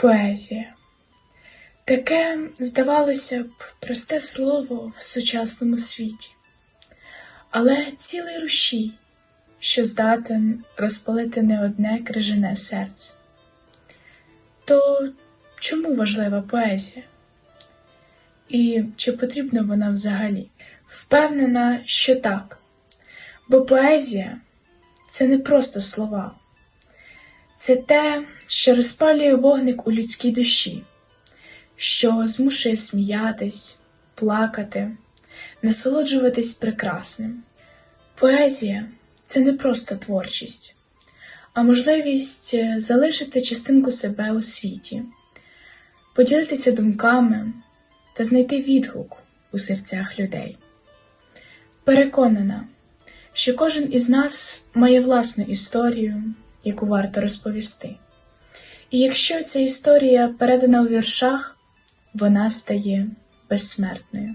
Поезія. Таке, здавалося б, просте слово в сучасному світі, але цілий рушій, що здатен розпалити не одне крижане серце. То чому важлива поезія? І чи потрібна вона взагалі? Впевнена, що так, бо поезія це не просто слова. Це те, що розпалює вогник у людській душі, що змушує сміятись, плакати, насолоджуватись прекрасним. Поезія це не просто творчість, а можливість е, залишити частинку себе у світі, поділитися думками та знайти відгук у серцях людей. Переконана, що кожен із нас має власну історію, яку варто розповісти. І якщо ця історія передана у віршах, вона стає безсмертною.